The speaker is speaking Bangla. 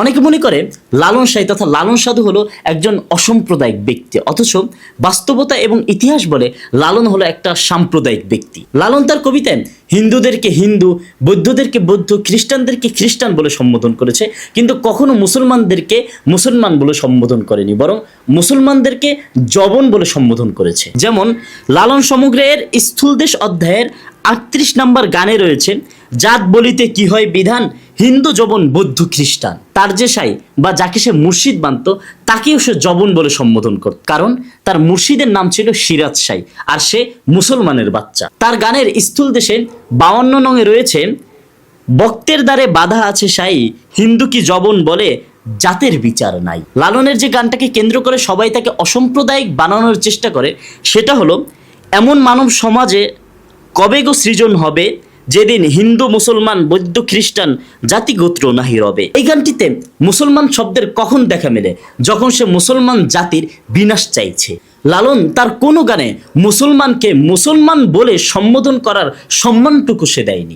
অনেকে মনে করে লালন সাহি তথা লালন সাধু হলো একজন অসাম্প্রদায়িক ব্যক্তি। অথচ বাস্তবতা এবং ইতিহাস বলে লালন হলো একটা সাম্প্রদায়িক ব্যক্তি। লালন তার কবিতায় হিন্দুদেরকে হিন্দু, বৌদ্ধদেরকে বৌদ্ধ, খ্রিস্টানদেরকে খ্রিস্টান বলে সম্বোধন করেছে, কিন্তু কখনো মুসলমানদেরকে মুসলমান বলে সম্বোধন করেনি, বরং মুসলমানদেরকে জবন বলে সম্বোধন করেছে। যেমন লালন সমগ্রের স্থূলদেশ অধ্যায়ের আটত্রিশ নম্বর গানে রয়েছে, জাত বলিতে কি হয় বিধান? হিন্দু জবন বৌদ্ধ খ্রিস্টান। তার যে সাই বা যাকে সে মুর্শিদ মানত, তাকেও সে জবন বলে সম্বোধন করত কারণ তার মুর্শিদের নাম ছিল সিরাজ সাই, আর সে মুসলমানের বাচ্চা। তার গানের স্থূল দেশে বাউন্ন নঙে রয়েছে বক্তের দ্বারে বাধা আছে সাই, হিন্দু কি জবন বলে জাতের বিচার নাই। লালনের যে গানটাকে কেন্দ্র করে সবাই তাকে অসাম্প্রদায়িক বানানোর চেষ্টা করে, সেটা হলো, এমন মানব সমাজে কবে গো সৃজন হবে যেদিন হিন্দু, মুসলমান, বৌদ্ধ, খ্রিস্টান জাতি গোত্র নাহি রবে। এই গানটিতে মুসলমান শব্দের কখন দেখা মেলে? যখন সে মুসলমান জাতির বিনাশ চাইছে। লালন, তার কোনো গানে মুসলমানকে মুসলমান বলে সম্বোধন করার সম্মানটুকু সে দেয়নি।